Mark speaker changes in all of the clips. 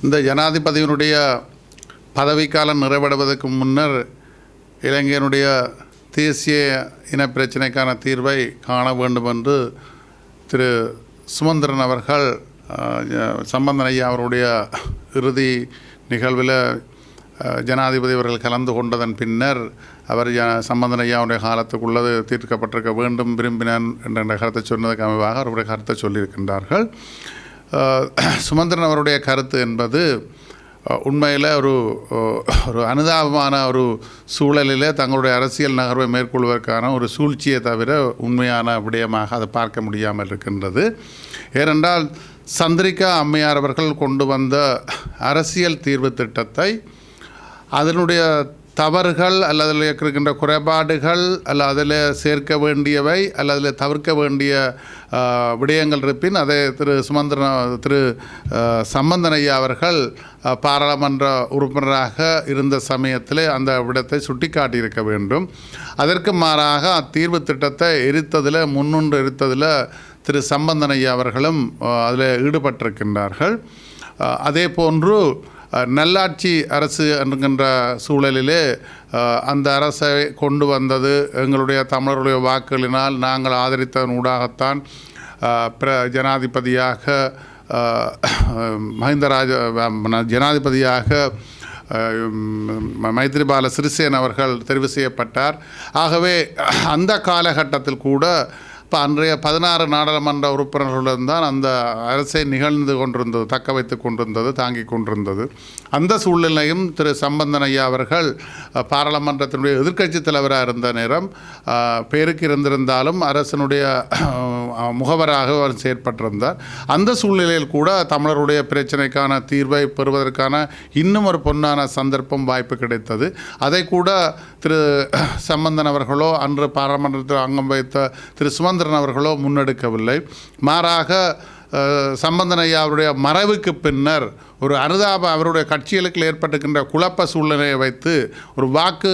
Speaker 1: இந்த ஜனாதிபதியினுடைய பதவிக்காலம் நிறைவடைவதற்கு முன்னர் இலங்கையினுடைய தேசிய இன பிரச்சினைக்கான தீர்வை காண வேண்டும் என்று திரு சுமந்திரன் அவர்கள் அஹ், சம்பந்தன் ஐயா அவருடைய இறுதி நிகழ்வில் ஜனாதிபதி அவர்கள் கலந்து கொண்டதன் பின்னர் அவர் ஜ சம்பந்தன் ஐயாவுடைய காலத்துக்குள்ளது தீர்க்கப்பட்டிருக்க வேண்டும் விரும்பினான் என்ற கருத்தை சொன்னதுக்கு அமைவாக அவருடைய கருத்தை சொல்லியிருக்கின்றார்கள். சுமந்திரன் அவருடைய கருத்து என்பது உண்மையில் ஒரு ஒரு அனுதாபமான ஒரு சூழலில் தங்களுடைய அரசியல் நகர்வை மேற்கொள்வதற்கான ஒரு சூழ்ச்சியை தவிர உண்மையான விடயமாக அதை பார்க்க முடியாமல் இருக்கின்றது. ஏனென்றால் சந்திரிகா அம்மையார் அவர்கள் கொண்டு வந்த அரசியல் தீர்வு திட்டத்தை அதனுடைய தவறுகள் அல்லது அதில் இருக்கின்ற குறைபாடுகள் அல்ல அதில் சேர்க்க வேண்டியவை அல்ல அதில் தவிர்க்க வேண்டிய விடயங்கள் இருப்பின் அதை திரு சுமந்திரன் திரு சம்பந்தனையா அவர்கள் பாராளுமன்ற உறுப்பினராக இருந்த சமயத்தில் அந்த விடத்தை சுட்டிக்காட்டியிருக்க வேண்டும். அதற்கு மாறாக அத்தீர்வு திட்டத்தை எரித்ததில் முன்னுண்டு எரித்ததில் திரு சம்பந்தனையா அவர்களும் அதில் ஈடுபட்டிருக்கின்றார்கள். அதே போன்று நல்லாட்சி அரசு என்கின்ற சூழலிலே அந்த அரசை கொண்டு வந்தது எங்களுடைய தமிழருடைய வாக்குகளினால் நாங்கள் ஆதரித்ததன் ஊடாகத்தான் பிர ஜனாதிபதியாக மஹிந்தராஜ மஹிந்த ஜனாதிபதியாக ம- மைத்ரிபால சிறிசேன் அவர்கள் தெரிவு செய்யப்பட்டார். ஆகவே அந்த காலகட்டத்தில் கூட இப்போ அன்றைய பதினாறு நாடாளுமன்ற உறுப்பினர்களுடன் தான் அந்த அரசை நிகழ்ந்து கொண்டிருந்தது தக்க வைத்து கொண்டிருந்தது தாங்கி கொண்டிருந்தது. அந்த சூழ்நிலையும் திரு சம்பந்தன் ஐயா அவர்கள் பாராளுமன்றத்தினுடைய எதிர்க்கட்சி தலைவராக இருந்த நேரம் பேருக்கு இருந்திருந்தாலும் அரசனுடைய முகவராக அவர் செயற்பட்டிருந்தார். அந்த சூழ்நிலையில் கூட தமிழருடைய பிரச்சனைக்கான தீர்வை பெறுவதற்கான இன்னும் ஒரு பொன்னான சந்தர்ப்பம் வாய்ப்பு கிடைத்தது. அதை கூட திரு சம்பந்தன் அவர்களோ அன்று பாராளுமன்றத்தில் அங்கம் வைத்த திரு சுமந்திரன் அவர்களோ முன்னெடுக்கவில்லை. மாறாக சம்பந்தன் ஐயா அவருடைய மறைவுக்கு பின்னர் ஒரு அனுதாப அவருடைய கட்சிகளுக்கு ஏற்பட்டுக்கின்ற குழப்ப சூழ்நிலையை வைத்து ஒரு வாக்கு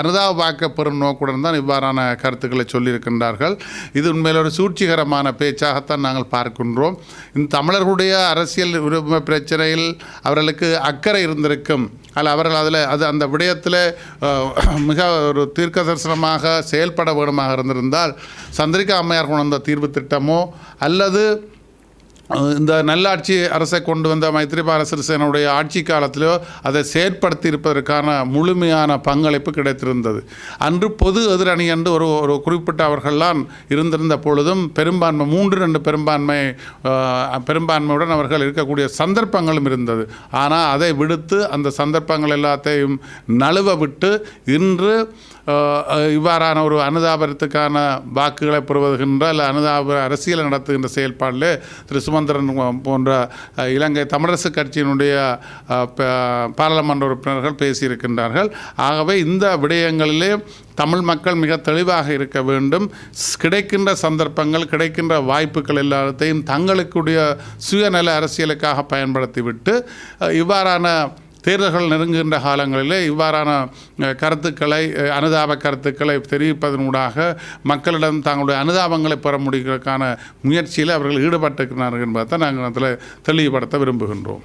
Speaker 1: அனுதாப வாக்க பெறும் நோக்குடன் தான் இவ்வாறான கருத்துக்களை சொல்லியிருக்கின்றார்கள். இது உண்மையில் ஒரு சூழ்ச்சிகரமான பேச்சாகத்தான் நாங்கள் பார்க்கின்றோம். இந்த தமிழர்களுடைய அரசியல் உரிமை பிரச்சனையில் அவர்களுக்கு அக்கறை இருந்திருக்கும். அல்ல அவர்கள் அதில் அது அந்த விடயத்தில் மிக ஒரு தீர்க்க தரிசனமாக செயல்பட வேணுமாக இருந்திருந்தால் சந்திரிகா அம்மையார் கொண்ட தீர்வு திட்டமோ அல்லது இந்த நல்லாட்சி அரசை கொண்டு வந்த மைத்ரிபால சிறிசேனுடைய ஆட்சி காலத்திலோ அதை செயற்படுத்தி இருப்பதற்கான முழுமையான பங்களிப்பு கிடைத்திருந்தது. அன்று பொது எதிரணி என்று ஒரு ஒரு குறிப்பிட்ட அவர்கள்லாம் இருந்திருந்த பொழுதும் பெரும்பான்மை மூன்று ரெண்டு பெரும்பான்மை பெரும்பான்மையுடன் அவர்கள் இருக்கக்கூடிய சந்தர்ப்பங்களும் இருந்தது. ஆனால் அதை விடுத்து அந்த சந்தர்ப்பங்கள் எல்லாத்தையும் நழுவ விட்டு இன்று இவ்வாறான ஒரு அனுதாபத்துக்கான வாக்குகளை பெறுவதுகின்ற அல்ல அனுதாப அரசியலை நடத்துகின்ற செயல்பாடில் திரு சுமந்திரன் போன்ற இலங்கை தமிழரசு கட்சியினுடைய பாராளுமன்ற உறுப்பினர்கள் பேசியிருக்கின்றார்கள். ஆகவே இந்த விடயங்களிலே தமிழ் மக்கள் மிக தெளிவாக இருக்க வேண்டும். கிடைக்கின்ற சந்தர்ப்பங்கள் கிடைக்கின்ற வாய்ப்புகள் எல்லாத்தையும் தங்களுக்குடைய சுயநல அரசியலுக்காக பயன்படுத்திவிட்டு இவ்வாறான தேர்தல்கள் நெருங்குகின்ற காலங்களிலே இவ்வாறான கருத்துக்களை அனுதாப கருத்துக்களை தெரிவிப்பதனூடாக மக்களிடம் தங்களுடைய அனுதாபங்களை பெற முடிவதற்கான முயற்சியில் அவர்கள் ஈடுபட்டிருக்கிறார்கள் என்பதை நாங்கள் அதில் தெளிவுபடுத்த விரும்புகின்றோம்.